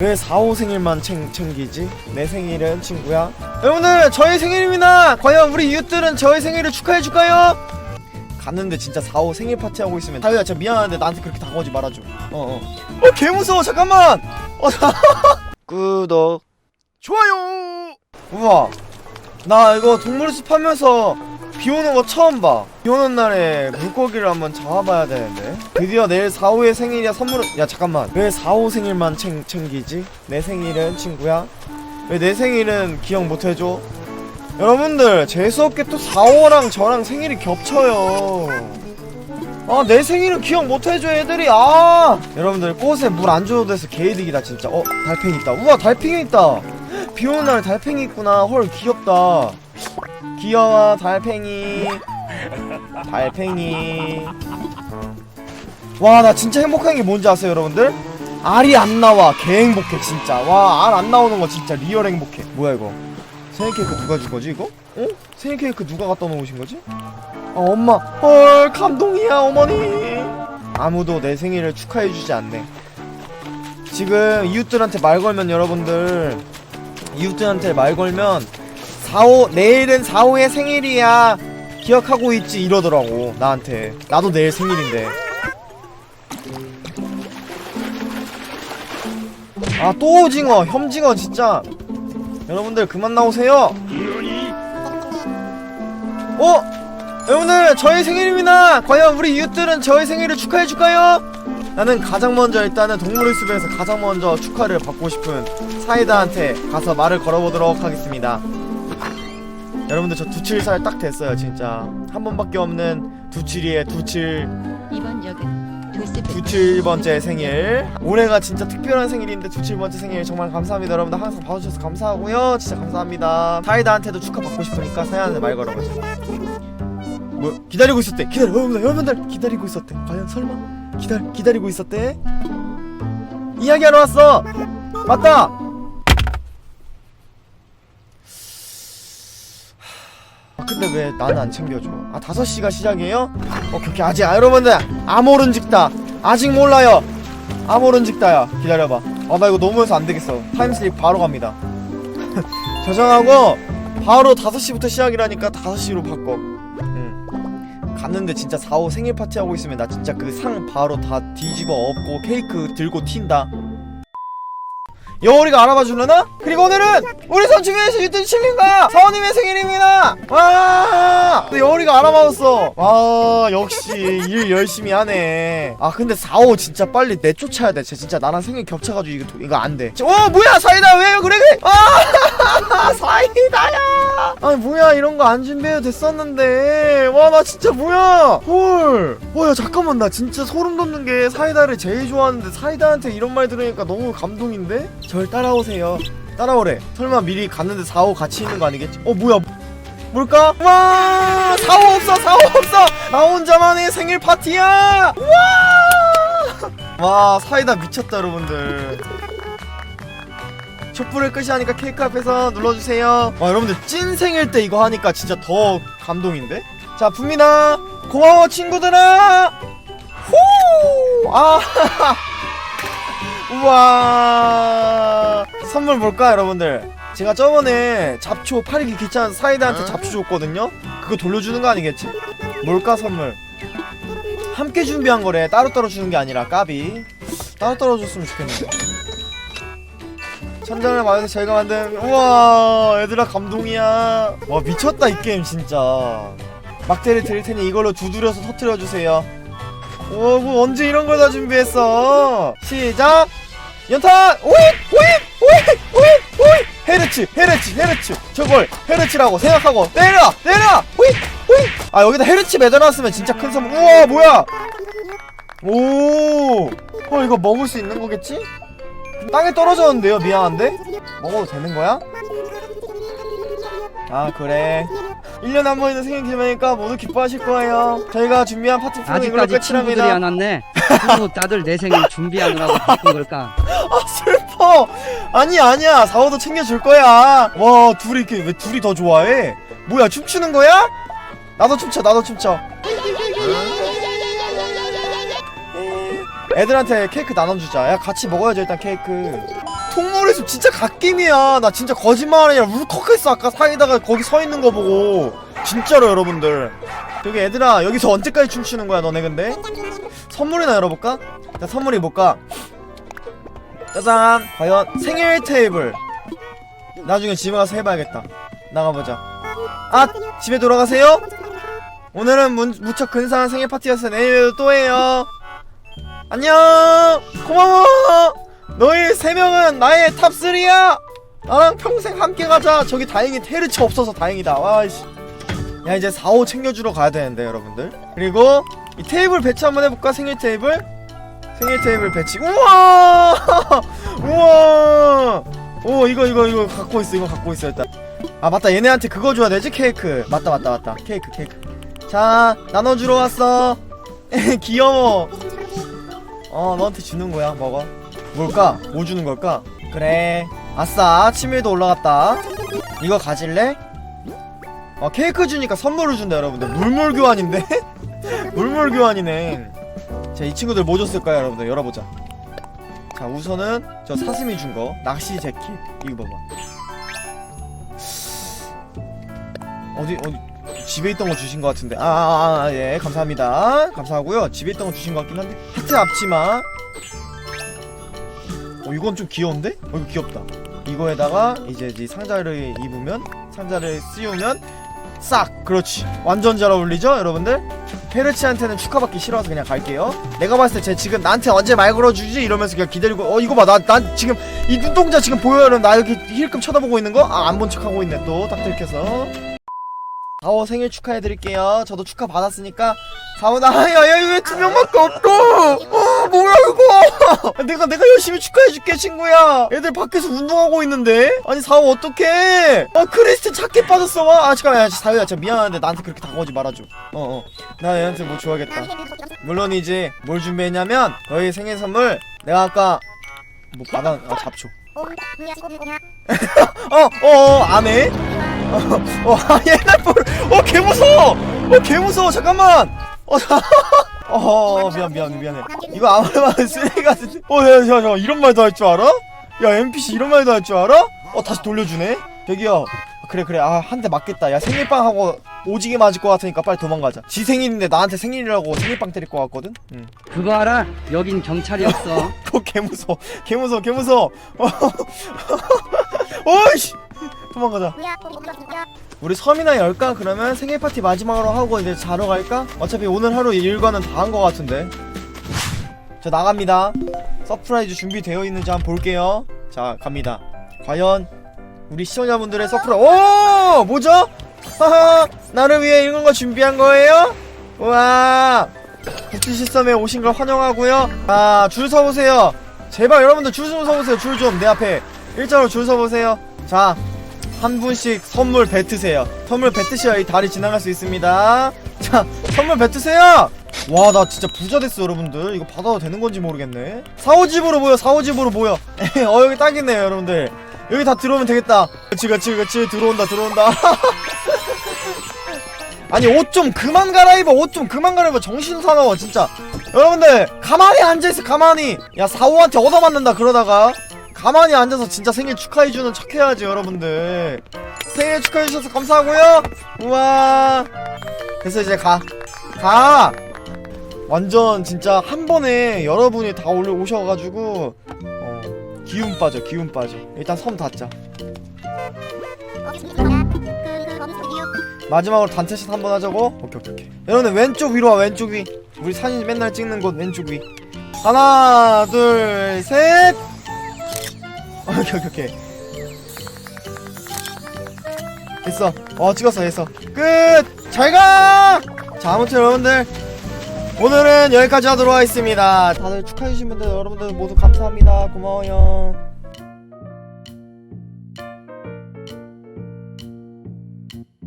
왜 4, 5 생일만 챙, 챙기지? 내 생일은 친구야? 여러분들 저희 생일입니다! 과연 우리 이웃들은 저희 생일을 축하해줄까요? 갔는데 진짜 4, 5 생일 파티 하고 있으면 다위야 진짜 미안한데 나한테 그렇게 다가오지 말아줘. 어어. 어 개무서워 잠깐만! 어, 구독 좋아요! 우와. 나 이거 동물숲 하면서 비 오는 거 처음 봐. 비 오는 날에 물고기를 한번 잡아봐야 되는데. 드디어 내일 4, 5의 생일이야. 선물은. 야, 잠깐만. 왜 4, 5 생일만 챙, 챙기지? 내 생일은 친구야? 왜 내 생일은 기억 못 해줘? 여러분들, 재수없게 또 4, 5랑 저랑 생일이 겹쳐요. 아, 내 생일은 기억 못 해줘, 애들이. 아! 여러분들, 꽃에 물 안 줘도 돼서 개이득이다, 진짜. 어, 달팽이 있다. 우와, 달팽이 있다. 비 오는 날 달팽이 있구나. 헐, 귀엽다. 귀여워 달팽이. 달팽이. 와 나 진짜 행복한 게 뭔지 아세요 여러분들? 알이 안 나와. 개 행복해 진짜. 와 알 안 나오는 거 진짜 리얼 행복해. 뭐야 이거? 생일 케이크 누가 준 거지 이거? 어? 생일 케이크 누가 갖다 놓으신 거지? 아 엄마. 헐 감동이야 어머니. 아무도 내 생일을 축하해 주지 않네. 지금 이웃들한테 말 걸면 여러분들 이웃들한테 말 걸면 4호 내일은 4호의 생일이야. 기억하고 있지 이러더라고 나한테. 나도 내일 생일인데. 아 또 오징어 혐징어 진짜. 여러분들 그만 나오세요. 어? 여러분들 저희 생일입니다. 과연 우리 이웃들은 저희 생일을 축하해줄까요? 나는 가장 먼저 일단은 동물의 숲에서 가장 먼저 축하를 받고 싶은 사이다한테 가서 말을 걸어보도록 하겠습니다 여러분들 저 두칠살 딱 됐어요 진짜. 한 번밖에 없는 두칠이의 두칠. 이번 역은 도스 두칠 번째 생일. 올해가 진짜 특별한 생일인데 두칠 번째 생일 정말 감사합니다. 여러분들 항상 봐주셔서 감사하고요. 진짜 감사합니다. 사이다한테도 축하 받고 싶으니까 사이다한테 말 걸어보자. 뭐 기다리고 있었대. 기다려 여러분들 여러분들 기다리고 있었대. 과연 설마? 기다 기다리고 있었대? 이야기하러 왔어. 맞다 근데 왜 나는 안 챙겨줘? 아, 5시가 시작이에요? 오케이, 오케이. 아직, 아, 여러분들, 아모른 직다. 아직 몰라요. 아모른 직다야. 기다려봐. 아, 나 이거 너무 해서 안 되겠어. 타임슬립 바로 갑니다. 저장하고, 바로 5시부터 시작이라니까 5시로 바꿔. 응. 갔는데 진짜 4, 5 생일 파티 하고 있으면 나 진짜 그 상 바로 다 뒤집어 엎고 케이크 들고 튄다. 여울이가 알아봐 주려나? 그리고 오늘은 우리 선주교에서 유튜브 칠린가 사원님의 생일입니다. 와! 근데 여울이가 알아봐줬어. 와 역시 일 열심히 하네. 아 근데 4호 진짜 빨리 내쫓아야 돼. 쟤 진짜 나랑 생일 겹쳐가지고 이거 도- 이거 안 돼. 어 뭐야 사이다. 왜 그래 그래? 아 사이다야. 아니 뭐야 이런 거 안 준비해도 됐었는데. 와 나 진짜 뭐야. 헐. 와야 잠깐만. 나 진짜 소름 돋는 게 사이다를 제일 좋아하는데 사이다한테 이런 말 들으니까 너무 감동인데 절 따라오세요. 따라오래. 설마 미리 갔는데 4호 같이 있는 거 아니겠지? 어 뭐야? 뭘까? 와! 4호 없어 4호 없어! 나 혼자만의 생일 파티야! 와 와 사이다 미쳤다 여러분들. 촛불을 끄시 하니까 케이크 앞에서 눌러주세요. 와 여러분들 찐 생일 때 이거 하니까 진짜 더 감동인데? 자 붐이나. 고마워 친구들아! 후아 우와. 선물 뭘까 여러분들? 제가 저번에 잡초 팔기 귀찮아서 사이다한테 잡초 줬거든요? 그거 돌려주는 거 아니겠지? 뭘까 선물? 함께 준비한 거래. 따로따로 주는 게 아니라 까비. 따로따로 줬으면 좋겠는데. 천장을 마련해서 저희가 만든. 우와 얘들아 감동이야. 와 미쳤다 이 게임 진짜. 막대를 드릴 테니 이걸로 두드려서 터트려 주세요 오, 뭐 언제 이런 걸 다 준비했어? 시작! 연탄! 오잇! 오잇! 오잇! 오잇! 오잇! 헤르츠! 헤르츠! 헤르츠! 저걸 헤르츠라고 생각하고 때려! 때려! 오잇! 오잇! 아 여기다 헤르츠 매달았으면 진짜 큰 선물 우와 뭐야! 오! 어 이거 먹을 수 있는 거겠지? 땅에 떨어졌는데요 미안한데? 먹어도 되는 거야? 아 그래 1년에 한 번 있는 생일 기념이니까 모두 기뻐하실 거예요. 저희가 준비한 파티 이걸로 아직까지 친구들이 끝이랍니다 안 왔네. 그리고 다들 내 생일 준비하느라고 바쁜 걸까? 아 슬퍼. 아니 아니야. 사오도 챙겨줄 거야. 와 둘이 이렇게 왜 둘이 더 좋아해? 뭐야 춤추는 거야? 나도 춤춰 나도 춤춰. 애들한테 케이크 나눠주자. 야 같이 먹어야죠 일단 케이크 속물의 숲 진짜 갓김이야. 나 진짜 거짓말 아니라 울컥했어. 아까 사이다가 거기 서 있는 거 보고. 진짜로 여러분들. 여기 애들아 여기서 언제까지 춤추는 거야 너네 근데? 선물이나 열어볼까? 자 선물이 뭘까? 짜잔. 과연 생일 테이블. 나중에 집에 가서 해봐야겠다. 나가보자. 아 집에 돌아가세요? 오늘은 문, 무척 근사한 생일 파티였어 내일도 또 해요. 안녕! 고마워 너희 세 명은 나의 탑 3야! 나랑 평생 함께 가자! 저기 다행히 테르치 없어서 다행이다. 와이씨. 야 이제 4, 5 챙겨주러 가야 되는데 여러분들. 그리고 이 테이블 배치 한번 해볼까? 생일 테이블? 생일 테이블 배치. 우와! 우와! 오 이거 이거 이거 갖고 있어 이거 갖고 있어 일단. 아 맞다. 얘네한테 그거 줘야 되지 케이크. 맞다 맞다 맞다. 케이크 케이크. 자 나눠주러 왔어. 귀여워. 어 너한테 주는 거야 먹어 뭘까? 뭐 주는 걸까? 그래. 아싸 치밀도 올라갔다. 이거 가질래? 어 케이크 주니까 선물을 준다 여러분들. 물물 교환인데? 물물 교환이네. 자 이 친구들 뭐 줬을까요 여러분들? 열어보자. 자 우선은 저 사슴이 준 거. 낚시 재킷. 이거 봐봐. 어디 어디 집에 있던 거 주신 것 같은데. 아예 감사합니다. 감사하고요. 집에 있던 거 주신 것 같긴 한데. 하트 앞치마. 어 이건 좀 귀여운데? 어 이거 귀엽다. 이거에다가 이제 이 상자를 입으면 상자를 씌우면 싹! 그렇지. 완전 잘 어울리죠 여러분들? 페르치한테는 축하받기 싫어서 그냥 갈게요. 내가 봤을 때 쟤 지금 나한테 언제 말 걸어주지? 이러면서 그냥 기다리고 어 이거 봐나 난 지금 이 눈동자 지금 보여요 나 여기 힐끔 쳐다보고 있는 거? 아 안 본 척하고 있네 또. 딱 들켜서. 4호 생일 축하해드릴게요. 저도 축하 받았으니까 4호 나야야 왜두 명밖에 어 뭐야 이거? 내가 내가 열심히 축하해줄게 친구야. 애들 밖에서 운동하고 있는데? 아니 4호 어떡해? 아 크리스틴 찾게 빠졌어. 와아 잠깐만 야 4호야 진짜 미안한데 나한테 그렇게 다가오지 말아줘. 어어. 나 얘한테 뭐 줘야겠다. 물론이지 뭘 준비했냐면 너희 생일 선물 내가 아까 뭐 받아 아 잡초. 어어어 안해 어, 아, 옛날 볼, 어, 개 무서워! 어, 개 무서워, 잠깐만! 어, 자, 어, 미안, 미안, 미안해. 이거 아무래도 쓰레기 같은데? 어, 야, 야, 잠깐 이런 말도 할 줄 알아? 야, NPC 이런 말도 할 줄 알아? 어, 다시 돌려주네? 저기요. 그래, 그래, 아, 한 대 맞겠다. 야, 생일빵 하고 오지게 맞을 것 같으니까 빨리 도망가자. 지 생일인데 나한테 생일이라고 생일빵 때릴 것 같거든? 응. 그거 알아? 여긴 경찰이었어. 그거 개 무서워. 개 무서워, 개 무서워. 어, 어이씨! 도망가자. 우리 섬이나 열까? 그러면 생일 파티 마지막으로 하고 이제 자러 갈까? 어차피 오늘 하루 일과는 다한거 같은데. 자 나갑니다. 서프라이즈 준비되어 있는지 한번 볼게요. 자 갑니다. 과연 우리 시청자분들의 서프라이즈 오 뭐죠? 하하 나를 위해 이런 거 준비한 거예요? 우와 국지 시스템에 오신 걸 환영하고요. 자줄 서보세요. 제발 여러분들 줄 좀 서보세요. 줄 좀 내 앞에 일자로 줄 서보세요. 자 한 분씩 선물 뱉으세요. 선물 뱉으셔야 이 달이 지나갈 수 있습니다. 자, 선물 뱉으세요! 와, 나 진짜 부자 됐어, 여러분들. 이거 받아도 되는 건지 모르겠네. 사오집으로 모여, 사오집으로 모여. 어, 여기 딱이네요, 여러분들. 여기 다 들어오면 되겠다. 그치, 그치, 그치. 들어온다, 들어온다. 아니, 옷 좀 그만 갈아입어, 옷 좀 그만 갈아입어. 정신 사나워, 진짜. 여러분들, 가만히 앉아있어, 가만히. 야, 사오한테 얻어맞는다, 그러다가. 가만히 앉아서 진짜 생일 축하해주는 척 해야지 여러분들. 생일 축하해주셔서 감사하고요. 우와. 그래서 이제 가. 가! 완전 진짜 한 번에 여러분이 다 올려 오셔가지고 어 기운 빠져 기운 빠져. 일단 섬 닫자. 마지막으로 단체샷 한번 하자고? 오케이 오케이 오케이. 여러분들 왼쪽 위로 와 왼쪽 위. 우리 사진 맨날 찍는 곳 왼쪽 위. 하나 둘셋 오케이 오케이 오케이. 됐어. 어 찍었어 됐어. 끝! 잘가! 자 아무튼 여러분들 오늘은 여기까지 하도록 하겠습니다. 다들 축하해주신 분들 여러분들 모두 감사합니다. 고마워요